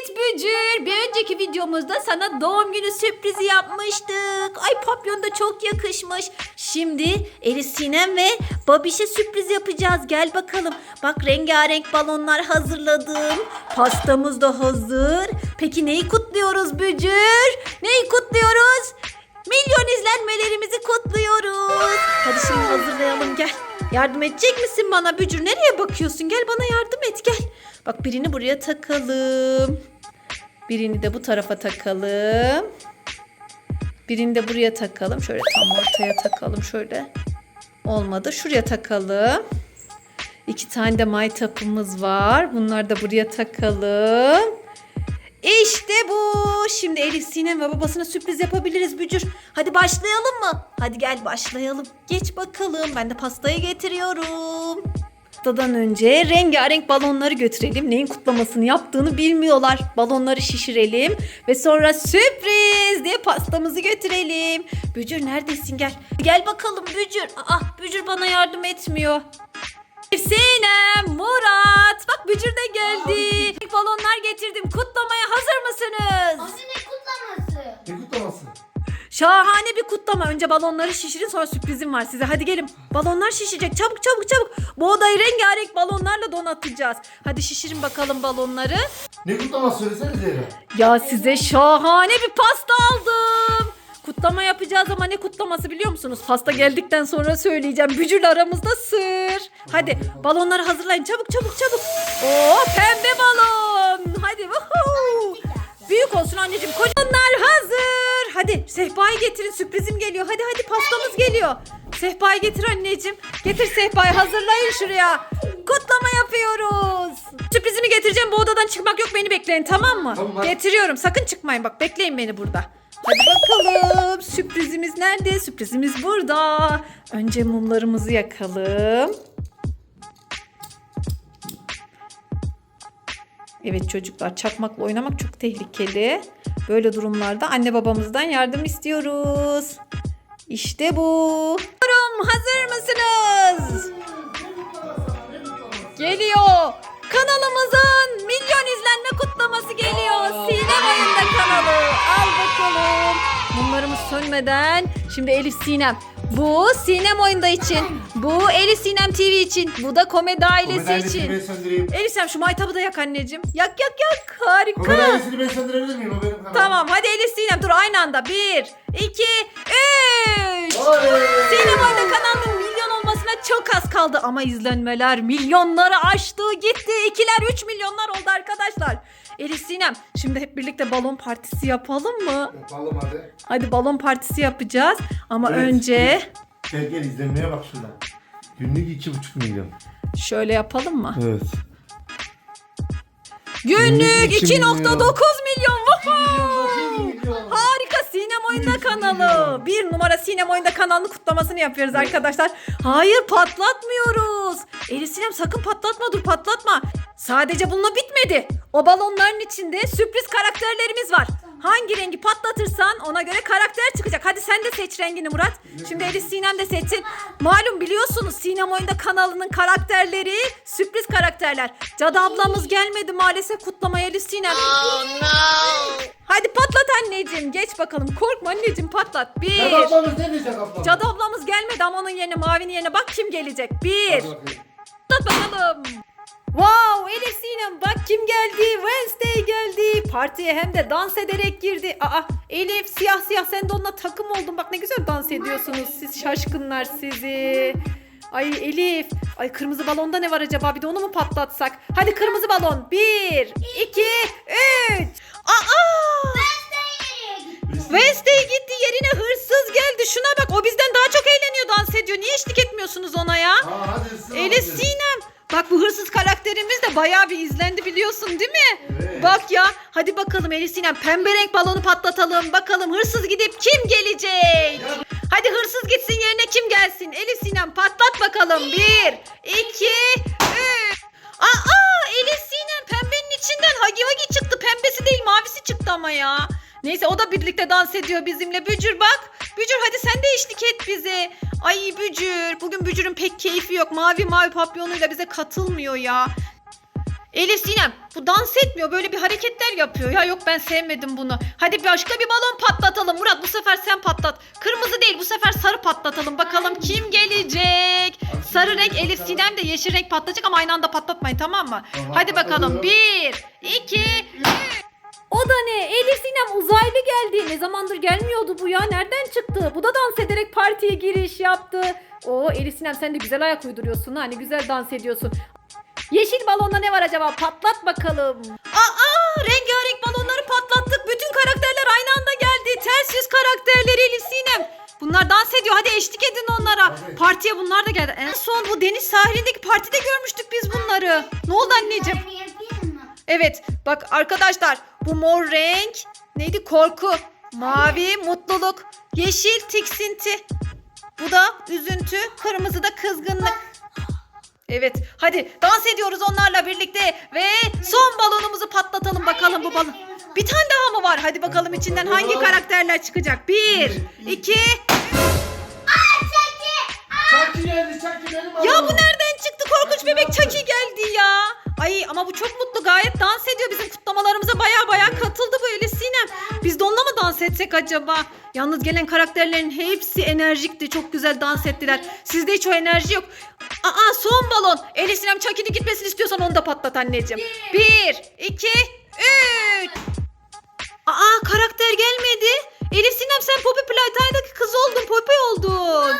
Evet Bücür. Bir önceki videomuzda sana doğum günü sürprizi yapmıştık. Ay papyon da çok yakışmış. Şimdi Elif Sinem ve Babiş'e sürpriz yapacağız. Gel bakalım. Bak rengarenk balonlar hazırladım. Pastamız da hazır. Peki neyi kutluyoruz Bücür? Neyi kutluyoruz? Milyon izlenmelerimizi kutluyoruz. Hadi şimdi hazırlayalım gel. Yardım edecek misin bana Bücür? Nereye bakıyorsun? Gel bana yardım et gel. Bak birini buraya takalım. Birini de bu tarafa takalım. Birini de buraya takalım. Şöyle tam ortaya takalım şöyle. Olmadı. Şuraya takalım. İki tane de maytapımız var. Bunları da buraya takalım. İşte bu. Şimdi Elif Sinem ve babasına sürpriz yapabiliriz Bücür. Hadi başlayalım mı? Hadi gel başlayalım. Geç bakalım. Ben de pastayı getiriyorum. Pastadan önce rengarenk balonları götürelim. Neyin kutlamasını yaptığını bilmiyorlar. Balonları şişirelim ve sonra sürpriz diye pastamızı götürelim. Bücür neredesin gel. Gel bakalım Bücür. Aa Bücür bana yardım etmiyor. Sinem, Murat. Bak Bücür de geldi. Balonlar getirdim. Kutlamaya hazır mısınız? Kutlaması? Ne kutlaması? Şahane bir kutlama. Önce balonları şişirin sonra sürprizim var size. Hadi gelin. Balonlar şişecek. Çabuk çabuk çabuk. Bu odayı rengarenk balonlarla donatacağız. Hadi şişirin bakalım balonları. Ne kutlaması söylesene Zehra. Ya size şahane bir pasta aldım. Kutlama yapacağız ama ne kutlaması biliyor musunuz? Pasta geldikten sonra söyleyeceğim. Bücürle aramızda sır. Hadi balonları hazırlayın çabuk çabuk çabuk. Oo pembe balon. Hadi vuhuu. Büyük olsun anneciğim. Kocalar hazır. Hadi sehpayı getirin. Sürprizim geliyor. Hadi hadi pastamız geliyor. Sehpayı getir anneciğim. Getir sehpayı hazırlayın şuraya. Kutlama yapıyoruz. Sürprizimi getireceğim. Bu odadan çıkmak yok. Beni bekleyin tamam mı? Tamam, hadi. Getiriyorum. Sakın çıkmayın bak. Bekleyin beni burada. Hadi bakalım. Sürprizimiz nerede? Sürprizimiz burada. Önce mumlarımızı yakalım. Evet çocuklar çakmakla oynamak çok tehlikeli. Böyle durumlarda anne babamızdan yardım istiyoruz. İşte bu. Durum hazır mısınız? Geliyor. Kanalımızın milyon izlenme kutlaması geliyor. Sinem oyunda kanalı. Al bakalım. Mumlarımız sönmeden. Şimdi Elif Sinem. Bu Sinem oyunda için. Bu Elif Sinem TV için. Bu da komedi ailesi Komedi ailesini için. ben söndüreyim. Elif Sinem şu maytabı da yak anneciğim. Yak yak yak. Harika. Komedi ailesini ben söndürebilir miyim? O benim kanalım. Tamam hadi Elif Sinem dur aynı anda. Bir, iki, üç. Oley! Sinem oyunda kanalının milyon olmasına çok az kaldı ama izlenmeler milyonları aştı gitti. İkiler 3 milyonlar oldu arkadaşlar. Elif Sinem şimdi hep birlikte balon partisi yapalım mı? Yapalım hadi. Hadi balon partisi yapacağız ama Evet. önce Gel gel izlenmeye bak şuradan. Günlük iki buçuk milyon. şöyle yapalım mı? Evet. Günlük Günlük iki 2.9 milyon. milyon. Woohoo! Harika Sinem Oyunda kanalı. Bir numara Sinem Oyunda kanalını kutlamasını yapıyoruz arkadaşlar. Hayır patlatmıyoruz. Elif Sinem sakın patlatma dur patlatma. Sadece bununla bitmedi. O balonların içinde sürpriz karakterlerimiz var. Hangi rengi patlatırsan ona göre karakter çıkacak. Hadi sen de seç rengini Murat. Şimdi Elif Sinem de seçsin. Malum biliyorsunuz Sinem Oyunda kanalının karakterleri sürpriz karakterler. Cadı ablamız gelmedi maalesef kutlamaya Elif Sinem. Hadi patlat anneciğim. Geç bakalım. Korkma anneciğim patlat. Bir. Cadı ablamız ne diyecek ablam? Cadı ablamız gelmedi ama onun yerine mavinin yerine bak kim gelecek. Bir. Hadi bakayım. Patlat bakalım. Wow Elif Sinem bak kim geldi. Wednesday geldi. Partiye hem de dans ederek girdi. Aa Elif siyah siyah sen de onunla takım oldun. Bak ne güzel dans ediyorsunuz siz şaşkınlar sizi. Ay Elif. Ay kırmızı balonda ne var acaba? Bir de onu mu patlatsak? Hadi kırmızı balon. Bir, iki, üç. Aa! Wednesday gitti yerine hırsız geldi. Şuna bak o bizden daha çok eğleniyor dans ediyor. Niye eşlik etmiyorsunuz ona ya? Aa, hadi Elif. Sinem. Bak bu hırsız karakterimiz de bayağı bir izlendi biliyorsun değil mi? Evet. Bak ya hadi bakalım Elif Sinem pembe renk balonu patlatalım. Bakalım hırsız gidip kim gelecek? Hadi hırsız gitsin yerine kim gelsin? Elif Sinem patlat bakalım. Bir, iki, üç. Aa Elif Sinem pembenin içinden Hagi Vagi çıktı. Pembesi değil mavisi çıktı ama ya. Neyse o da birlikte dans ediyor bizimle. Bücür bak. Bücür hadi sen de eşlik et bize. Ay Bücür. Bugün Bücür'ün pek keyfi yok. Mavi mavi papyonuyla bize katılmıyor ya. Elif Sinem bu dans etmiyor böyle bir hareketler yapıyor. Ya yok ben sevmedim bunu. Hadi başka bir balon patlatalım. Murat bu sefer sen patlat. Kırmızı değil bu sefer sarı patlatalım. Bakalım kim gelecek? Sarı renk Elif Sinem de yeşil renk patlayacak ama aynı anda patlatmayın tamam mı? Hadi bakalım. Bir, iki, O da ne? Elif Sinem uzaylı geldi. Ne zamandır gelmiyordu bu ya? Nereden çıktı? Bu da dans ederek partiye giriş yaptı. Oo Elif Sinem sen de güzel ayak uyduruyorsun. Hani güzel dans ediyorsun. Yeşil balonda ne var acaba? Patlat bakalım. Aa rengarenk balonları patlattık. Bütün karakterler aynı anda geldi. Ters yüz karakterleri Elif Sinem. Bunlar dans ediyor. Hadi eşlik edin onlara. Hadi. Partiye bunlar da geldi. En son bu deniz sahilindeki partide görmüştük biz bunları. Ne oldu anneciğim? Evet bak arkadaşlar bu mor renk neydi korku. Mavi mutluluk. Yeşil tiksinti. Bu da üzüntü. Kırmızı da kızgınlık. Evet hadi dans ediyoruz onlarla birlikte ve son balonumuzu patlatalım bakalım bu balon. Bir tane daha mı var? Hadi bakalım içinden hangi karakterler çıkacak? Bir, iki. Çaki geldi Çaki benim Ya bu nereden çıktı? Korkunç bebek Chucky geldi ya. Ay ama bu çok mutlu gayet dans ediyor. Bizim kutlamalarımıza baya baya katıldı bu Elif Sinem. Biz de onunla mı dans etsek acaba? Yalnız gelen karakterlerin hepsi enerjikti. Çok güzel dans ettiler. Sizde hiç o enerji yok. Aa son balon. Elif Sinem Chucky'nin gitmesini istiyorsan onu da patlat anneciğim. Bir, iki, üç. Aa karakter gelmedi. Elif Sinem sen Poppy Playtime'daki kız oldun. Poppy oldun.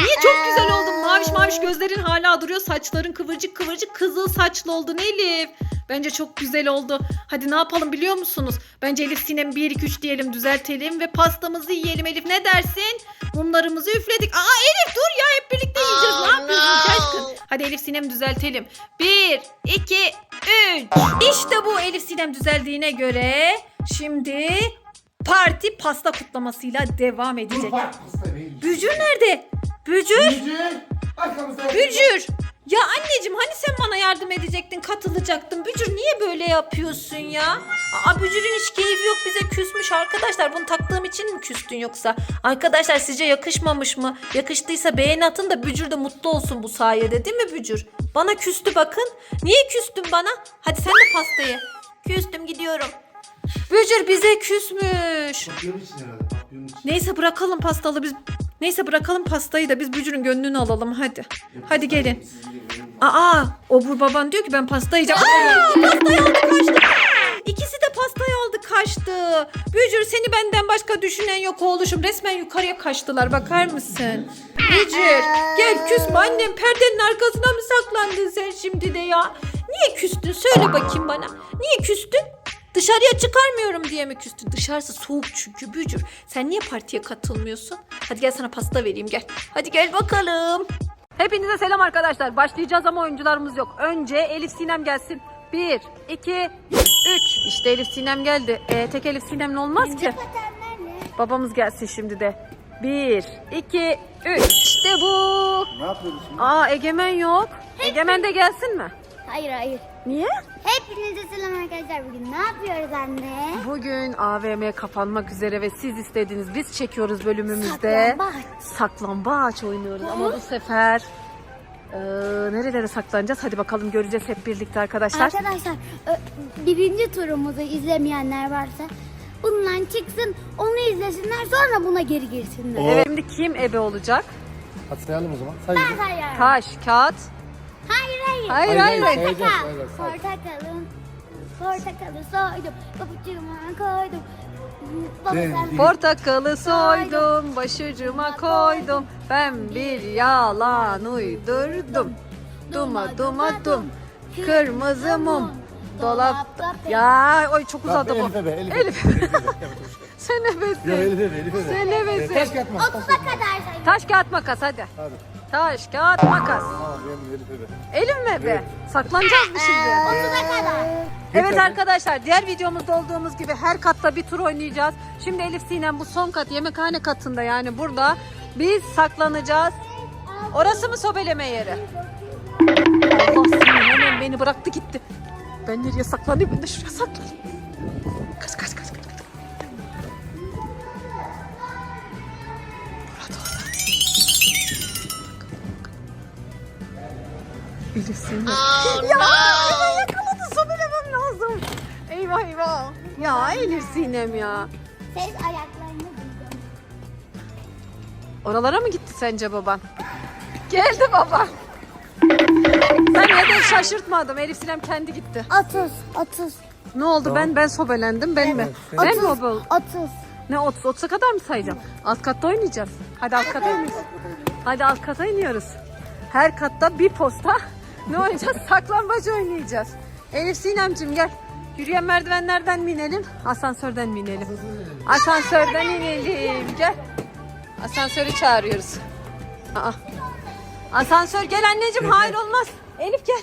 Niye çok güzel oldun. Maviş maviş gözlerin hala duruyor. Saçların kıvırcık kıvırcık kızıl saçlı oldun Elif. Bence çok güzel oldu. Hadi ne yapalım biliyor musunuz? Bence Elif Sinem 1 2 3 diyelim düzeltelim ve pastamızı yiyelim Elif. Ne dersin? Mumlarımızı üfledik. Aa Elif dur ya hep birlikte yiyeceğiz. Ne yapıyorsun şaşkın? Hadi Elif Sinem düzeltelim. 1 2 3 İşte bu Elif Sinem düzeldiğine göre şimdi parti pasta kutlamasıyla devam Dur edecek. bak pasta neymiş. Bücür nerede? Bücür? Bücür. Arkamızda. Bücür. Ya anneciğim hani sen bana yardım edecektin, katılacaktın. Bücür niye böyle yapıyorsun ya? Aa Bücür'ün hiç keyfi yok bize küsmüş arkadaşlar. Bunu taktığım için mi küstün yoksa? Arkadaşlar sizce yakışmamış mı? Yakıştıysa beğen atın da Bücür de mutlu olsun bu sayede değil mi Bücür? Bana küstü bakın. Niye küstün bana? Hadi sen de pastayı. Küstüm gidiyorum. Bücür bize küsmüş. Papyonun için herhalde. İçin. Neyse bırakalım pastalı biz. Neyse bırakalım pastayı da biz Bücür'ün gönlünü alalım hadi. Hadi gelin. Aa, obur baban diyor ki ben pasta yiyeceğim. Aa, pastayı aldı kaçtı. İkisi de pastayı aldı kaçtı. Bücür seni benden başka düşünen yok oğluşum. Resmen yukarıya kaçtılar bakar mısın? Bücür gel küsme annem perdenin arkasına mı saklandın sen şimdi de ya? Niye küstün söyle bakayım bana. Niye küstün? Dışarıya çıkarmıyorum diye mi küstün? Dışarısı soğuk çünkü Bücür. Sen niye partiye katılmıyorsun? Hadi gel sana pasta vereyim gel. Hadi gel bakalım. Hepinize selam arkadaşlar. Başlayacağız ama oyuncularımız yok. Önce Elif Sinem gelsin. 1, 2, 3. İşte Elif Sinem geldi. E, tek Elif Sinem'le olmaz ki. Babamız gelsin şimdi de. 1, 2, 3. İşte bu. Ne yapıyorsun şimdi? Aa Egemen yok. Egemen de gelsin mi? Hayır hayır. Niye? Hepinize selam arkadaşlar. Bugün ne yapıyoruz anne? Bugün AVM kapanmak üzere ve siz istediniz. Biz çekiyoruz bölümümüzde. Saklambaç. Saklambaç oynuyoruz ama bu sefer e, nerelere saklanacağız? Hadi bakalım göreceğiz hep birlikte arkadaşlar. Arkadaşlar ö- birinci turumuzu izlemeyenler varsa bundan çıksın onu izlesinler sonra buna geri girsinler. Evet. Şimdi kim ebe olacak? Hatırlayalım o zaman. Ben Sayın. sayarım. Taş, kağıt. Hayır hayır. Hayır Hayır, hayır. Portakal. say. Portakalın. Portakalı soydum. Pabucuma koydum. Ne? Portakalı soydum, başucuma koydum. Ben bir yalan uydurdum. Duma duma dum. Kırmızı mum. Dolapta. Ya oy çok uzadı bu. Elif Elif. Elif. Sen Yok nebesin. Elif Elif. Sen nebesin. Taş kağıt makas. taş 30'a kağıt makas. kadar sayın. Taş kağıt makas hadi. Hadi. Taş kağıt makas. Aa benim Elif ebe. Elif mi be? Saklanacağız mı şimdi? 30'a kadar. Evet arkadaşlar diğer videomuzda olduğumuz gibi her katta bir tur oynayacağız. Şimdi Elif Sinem bu son kat yemekhane katında yani burada biz saklanacağız. Orası mı sobeleme yeri? Allah hemen beni bıraktı gitti. Ben nereye saklanayım ben de şuraya saklanayım. Kaç kaç kaç. Elif Sinem. ya hemen yakaladı. ya. Ya Elif Sinem ya. Ses ayaklarını duydum. Oralara mı gitti sence baban? Geldi baba. Ben neden şaşırtmadım. Elif Sinem kendi gitti. 30, 30, Ne oldu ben ben sobelendim ben mi? Ben mi obel? 30. Ne 30 30'a kadar mı sayacağım? Alt katta oynayacağız. Hadi alt kata iniyoruz. Hadi alt kata iniyoruz. Her katta bir posta ne oynayacağız? Saklambaç oynayacağız. Elif Sinemcim gel. Yürüyen merdivenlerden mi inelim? Asansörden mi inelim? Asansörden inelim. Gel. Asansörü çağırıyoruz. Aa. Asansör gel anneciğim. Hayır olmaz. Elif gel.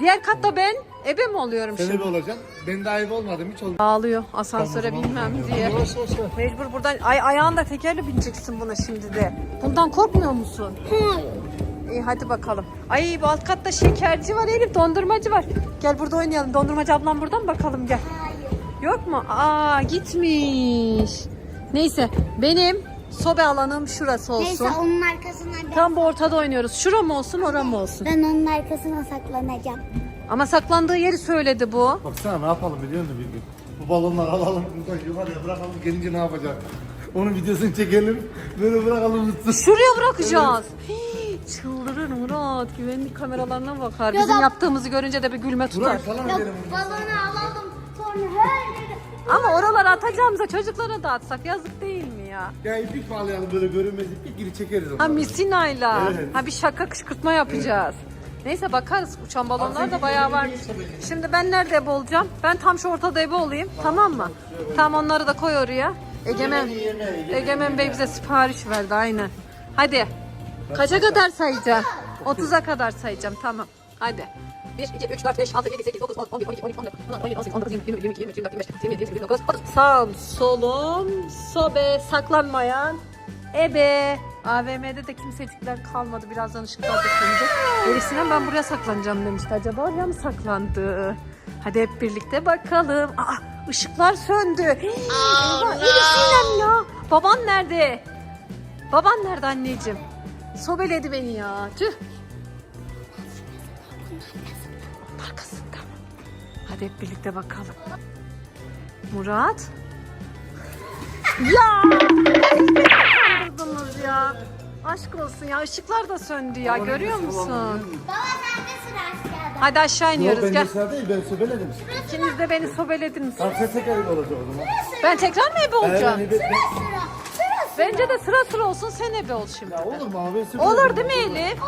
Diğer katta ben ebe mi oluyorum Sen şimdi? ebe olacaksın. Ben de ayıp olmadım hiç olmadı. Ağlıyor asansöre binmem diye. Mecbur buradan ay ayağında tekerle bineceksin buna şimdi de. Bundan korkmuyor musun? İyi hadi bakalım. Ay bu alt katta şekerci var Elif dondurmacı var. Gel burada oynayalım. Dondurmacı ablam buradan bakalım gel. Yok mu? Aa gitmiş. Neyse benim sobe alanım şurası olsun. Neyse onun arkasına ben, Tam bu ortada oynuyoruz. Şura mı olsun ora mı olsun? ben onun arkasına saklanacağım. Ama saklandığı yeri söyledi bu. Baksana ne yapalım biliyor musun bir gün? Bu balonları alalım buradan yukarıya bırakalım gelince ne yapacak? Onun videosunu çekelim böyle bırakalım. Şuraya bırakacağız. Hii, Çıldırır Murat. Güvenlik kameralarına bakar. Ya Bizim da- yaptığımızı görünce de bir gülme tutar. Burayı falan Yok edelim. balonu alalım sonra her yere. Ama oralara atacağımıza çocuklara dağıtsak yazık değil mi ya? Ya iplik bağlayalım böyle görünmez iplik geri çekeriz onu. Ha misinayla. Evet. Ha bir şaka kışkırtma yapacağız. Neyse bakarız. Uçan balonlar da bayağı varmış. Şimdi ben nerede ebe olacağım? Ben tam şu ortada ebe olayım. Tamam mı? Tam onları da koy oraya. Egemen, Egemen Bey bize sipariş verdi aynen. Hadi. Kaça kadar sayacağım? 30'a kadar sayacağım tamam. Hadi. 1, 2, 3, 4, 5, 6, 7, 8, 9, 10, 11, 12, 13, 14, 15, 16, 17, 18, 19, 20, 21, 22, 23, 24, 25, 26, 27, 28, 29, 30. Sağım, solum, sobe, saklanmayan, ebe. AVM'de de kimsecikler kalmadı. Birazdan ışıklar da sönecek. Elif Sinem ben buraya saklanacağım demişti. Acaba oraya mı saklandı? Hadi hep birlikte bakalım. Aa, ışıklar söndü. Eyvah, Elif Sinem ya. Baban nerede? Baban nerede anneciğim? Sobeledi beni ya. Tüh. Arkasında. Hadi hep birlikte bakalım. Murat. Ya! Kandırdınız ya. Aşk olsun ya. ışıklar da söndü ya. Görüyor musun? Baba sende sıra aşağıda. Hadi aşağı Yok iniyoruz. ben Gel. mesela değil ben söbeledim. İkiniz de beni sobelediniz. Ses teker olacak o zaman. Ben tekrar mı ebe olacağım? Sıra sıra. Bence de sıra sıra olsun sen ebe ol şimdi. Ya olur mu abi söbeledim. Olur değil mi Elif?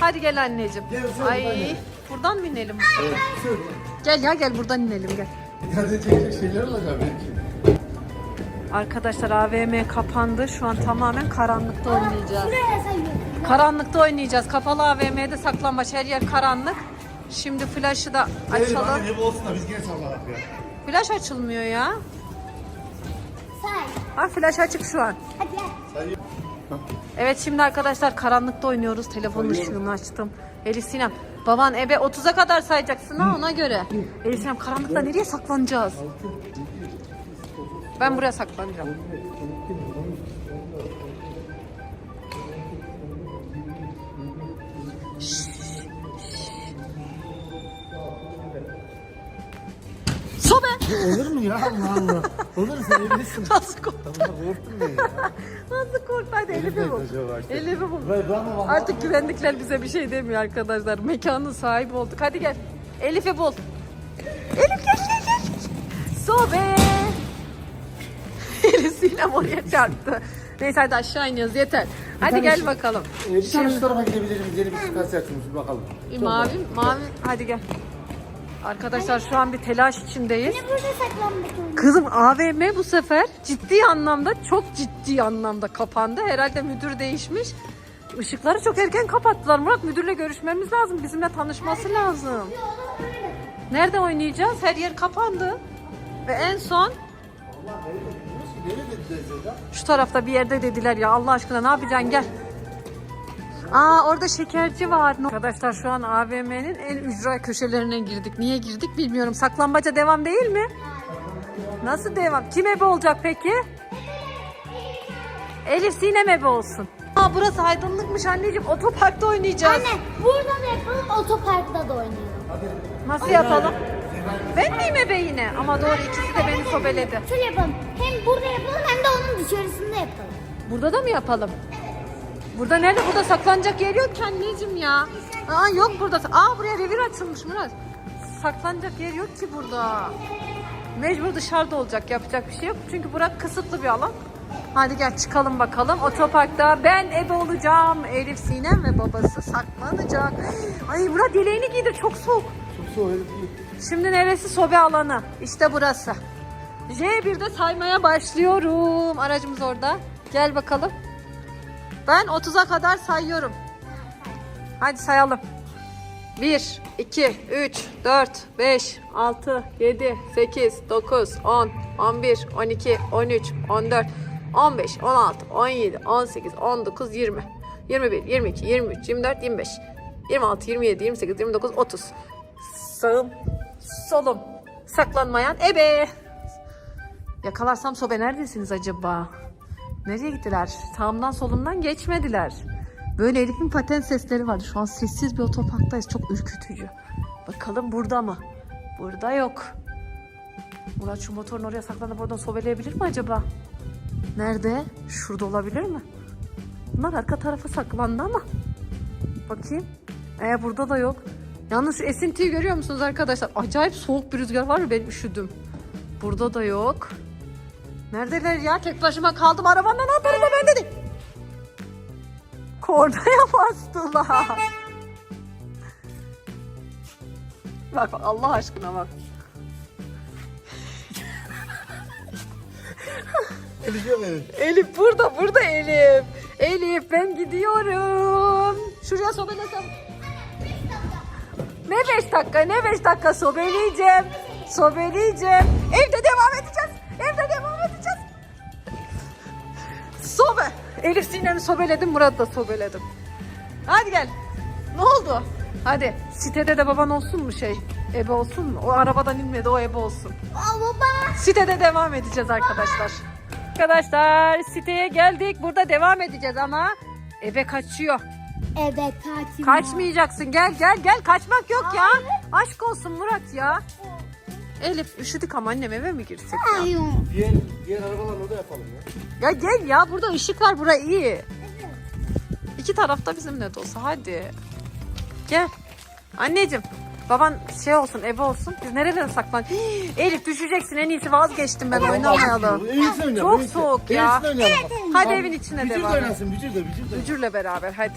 Hadi gel anneciğim. Gel, söyle Ay anne. buradan mı inelim? Evet, söyle. Gel ya gel buradan inelim gel. Hadi çekecek şeyler olacak belki. Arkadaşlar AVM kapandı. Şu an tamamen karanlıkta oynayacağız. Karanlıkta oynayacağız. Kapalı AVM'de saklambaç her yer karanlık. Şimdi flaşı da Hayır açalım. hadi hep olsun da biz gene sallarak ya. Flaş açılmıyor ya. Ha flaş açık şu an. Hadi gel. Evet şimdi arkadaşlar karanlıkta oynuyoruz. Telefonun ışığını açtım. Elif Sinem baban ebe 30'a kadar sayacaksın ha ona göre. Elif Sinem karanlıkta nereye saklanacağız? Ben buraya saklanacağım. Sobe! Olur mu ya Allah Allah. Olur sen evlisin. Nasıl korktun? Korktun mu ya? Nasıl korktun? Hadi Elif'i bul. Elif'i bul. Artık güvenlikler bize bir şey demiyor arkadaşlar. Mekanın sahibi olduk. Hadi gel. Elif'i bul. Elif gel gel gel. Sobe. Elif Sinem oraya çarptı. Neyse hadi aşağı iniyoruz yeter. Hadi gel şu- bakalım. Ee, bir tane şu tarafa gidebiliriz. Yeni bir sıkası açılmış bir bakalım. Mavi mavi hadi gel. Arkadaşlar şu an bir telaş içindeyiz. Ne burada saklanmak? Kızım AVM bu sefer ciddi anlamda çok ciddi anlamda kapandı. Herhalde müdür değişmiş. Işıkları çok erken kapattılar. Murat müdürle görüşmemiz lazım. Bizimle tanışması lazım. Nerede oynayacağız? Her yer kapandı. Ve en son şu tarafta bir yerde dediler ya Allah aşkına ne yapacaksın gel. Aa orada şekerci var. Arkadaşlar şu an AVM'nin en ücra köşelerine girdik. Niye girdik bilmiyorum. Saklambaca devam değil mi? Nasıl devam? Kim ebe olacak peki? Elif Sinem ebe olsun. Aa burası aydınlıkmış anneciğim. Otoparkta oynayacağız. Anne burada da yapalım otoparkta da oynayalım. Nasıl yapalım? Ben miyim ebe yine? Ama doğru ikisi de beni sobeledi. Şöyle yapalım. Hem burada yapalım hem de onun dışarısında yapalım. Burada da mı yapalım? Burada nerede? Burada saklanacak yer yok ki anneciğim ya. Aa yok burada. Aa buraya revir açılmış Murat. Saklanacak yer yok ki burada. Mecbur dışarıda olacak. Yapacak bir şey yok. Çünkü burası kısıtlı bir alan. Hadi gel çıkalım bakalım. Otoparkta ben ebe olacağım. Elif Sinem ve babası saklanacak. Ay Murat yeleğini giydir. Çok soğuk. Çok soğuk değil. Şimdi neresi? Sobe alanı. İşte burası. J1'de saymaya başlıyorum. Aracımız orada. Gel bakalım. Ben 30'a kadar sayıyorum. Hadi sayalım. 1, 2, 3, 4, 5, 6, 7, 8, 9, 10, 11, 12, 13, 14, 15, 16, 17, 18, 19, 20, 21, 22, 23, 24, 25, 26, 27, 28, 29, 30. Sağım, solum, saklanmayan ebe. Yakalarsam sobe neredesiniz acaba? Nereye gittiler? Sağımdan solumdan geçmediler. Böyle Elif'in paten sesleri vardı. Şu an sessiz bir otoparktayız. Çok ürkütücü. Bakalım burada mı? Burada yok. Murat şu motorun oraya saklanıp oradan sobeleyebilir mi acaba? Nerede? Şurada olabilir mi? Bunlar arka tarafa saklandı ama. Bakayım. Ee burada da yok. Yalnız esintiyi görüyor musunuz arkadaşlar? Acayip soğuk bir rüzgar var ve ben üşüdüm. Burada da yok. Neredeler ya? Tek başıma kaldım. Arabanın anahtarı da bende değil. Kornaya bastılar. Bak bak, Allah aşkına bak. Elif yok Elif. Elif burada, burada Elif. Elif ben gidiyorum. Şuraya sobelesem. Ne beş dakika, ne beş dakika sobeleyeceğim. Sobeleyeceğim. Evde Elif Sinem'i sobeledim, Murat'ı da sobeledim. Hadi gel. Ne oldu? Hadi sitede de baban olsun mu şey? Ebe olsun mu? O arabadan inmedi o ebe olsun. Baba. Sitede devam edeceğiz arkadaşlar. Arkadaşlar siteye geldik. Burada devam edeceğiz ama eve kaçıyor. Evet kaçma. Kaçmayacaksın. Gel gel gel. Kaçmak yok ya. Aşk olsun Murat ya. Elif üşüdük ama annem eve mi girsek ya? Ay, Diğer, diğer arabalar orada yapalım ya. Ya gel ya burada ışık var bura iyi. İki tarafta bizimle de olsa hadi. Gel. Anneciğim baban şey olsun eve olsun. Biz nerelere saklan? Hii, Elif düşeceksin en iyisi vazgeçtim ben oynamayalım. İyisi oynayalım. Çok iyisi. soğuk ya. İyisini oynayalım. Hadi evin içine Bücür de devam et. oynasın, bücür de, bücür de. Bücürle beraber hadi.